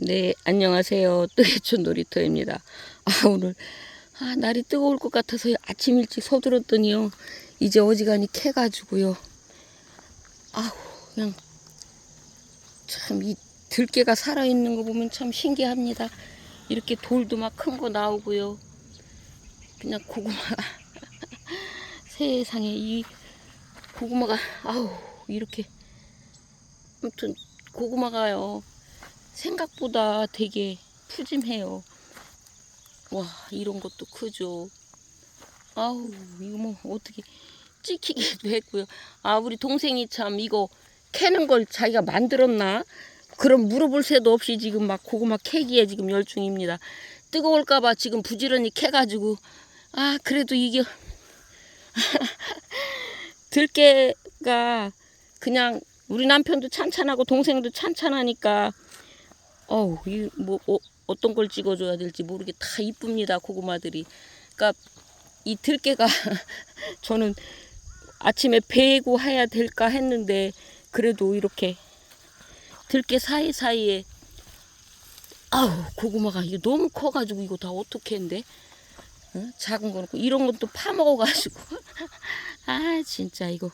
네, 안녕하세요. 뜨개촌 놀이터입니다. 아, 오늘, 아, 날이 뜨거울 것 같아서 아침 일찍 서둘렀더니요. 이제 어지간히 캐가지고요. 아우, 그냥, 참, 이 들깨가 살아있는 거 보면 참 신기합니다. 이렇게 돌도 막 큰 거 나오고요. 그냥 고구마가, 세상에, 이 고구마가, 아우, 이렇게. 아무튼, 고구마가요. 생각보다 되게 푸짐해요. 와, 이런 것도 크죠. 아우, 이거 뭐 어떻게 찍히기도 했고요. 아, 우리 동생이 참 이거 캐는 걸 자기가 만들었나? 그럼 물어볼 새도 없이 지금 막 고구마 캐기에 지금 열중입니다. 뜨거울까봐 지금 부지런히 캐가지고, 아, 그래도 이게, 들깨가 그냥 우리 남편도 찬찬하고 동생도 찬찬하니까 어우, 이뭐 어, 어떤 걸 찍어줘야 될지 모르게 다 이쁩니다 고구마들이. 그러니까 이 들깨가 저는 아침에 베고 해야 될까 했는데 그래도 이렇게 들깨 사이 사이에 아우 고구마가 이거 너무 커가지고 이거 다 어떻게 했는데? 응? 작은 거 놓고 이런 것도 파먹어가지고. 아 진짜 이거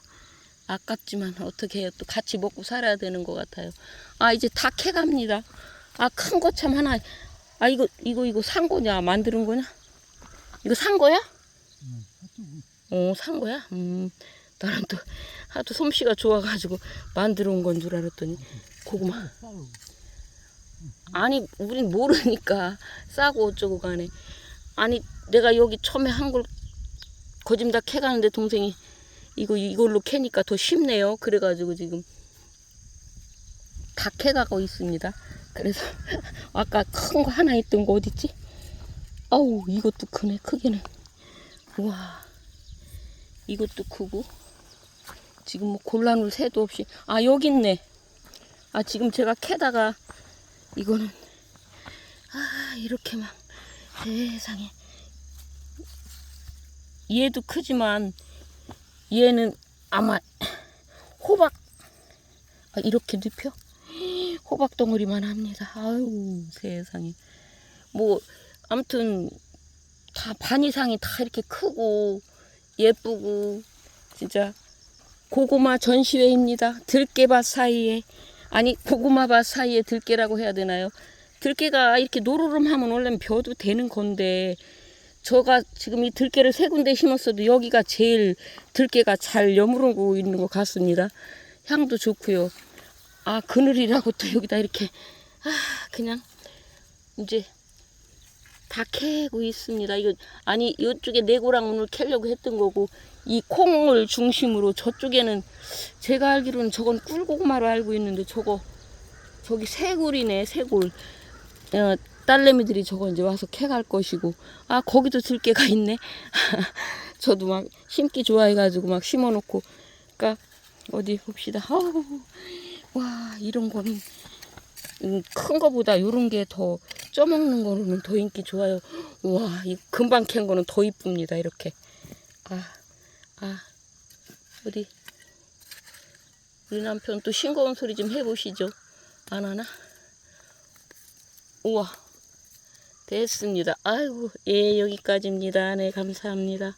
아깝지만 어떻게 해요? 또 같이 먹고 살아야 되는 것 같아요. 아 이제 다 캐갑니다 아 큰 거 참 하나. 아 이거 이거 이거 산 거냐? 만드는 거냐? 이거 산 거야? 어 산 거야? 음 나는 또 하도 솜씨가 좋아가지고 만들어 온 건 줄 알았더니 고구마. 아니 우린 모르니까 싸고 어쩌고 간에 아니 내가 여기 처음에 한 걸 거짐 다 캐가는데 동생이 이거 이걸로 캐니까 더 쉽네요. 그래가지고 지금 다 캐가고 있습니다 그래서 아까 큰 거 하나 있던 거 어딨지? 아우 이것도 크네 크기는. 우와. 이것도 크고. 지금 뭐 골라놓을 새도 없이. 아 여기 있네. 아 지금 제가 캐다가 이거는. 아 이렇게 막 세상에. 얘도 크지만 얘는 아마 호박. 아, 이렇게 눕혀 호박 덩어리만 합니다. 아유 세상에. 뭐 아무튼 다 반 이상이 다 이렇게 크고 예쁘고 진짜 고구마 전시회입니다. 들깨밭 사이에. 아니 고구마밭 사이에 들깨라고 해야 되나요? 들깨가 이렇게 노르름 하면 원래는 벼도 되는 건데 저가 지금 이 들깨를 세 군데 심었어도 여기가 제일 들깨가 잘 여무르고 있는 것 같습니다. 향도 좋고요. 아 그늘이라고 또 여기다 이렇게 아 그냥 이제 다 캐고 있습니다. 이거 아니 이쪽에 오늘 캐려고 했던 거고 이 콩을 중심으로 저쪽에는 제가 알기로는 저건 꿀고구마로 알고 있는데 저거 저기 새골이네 새골. 어, 딸내미들이 저거 이제 와서 캐갈 것이고 아 거기도 들깨가 있네 저도 막 심기 좋아해가지고 막 심어놓고 그러니까 어디 봅시다 아우, 와 이런 거는 음, 큰 거보다 요런 게 더 쪄먹는 거는 더 인기 좋아요 와 이 금방 캔 거는 더 이쁩니다 이렇게 아 아, 어디 우리 남편 또 싱거운 소리 좀 해보시죠 안 하나? 우와 됐습니다. 아이고, 예, 여기까지입니다. 네, 감사합니다.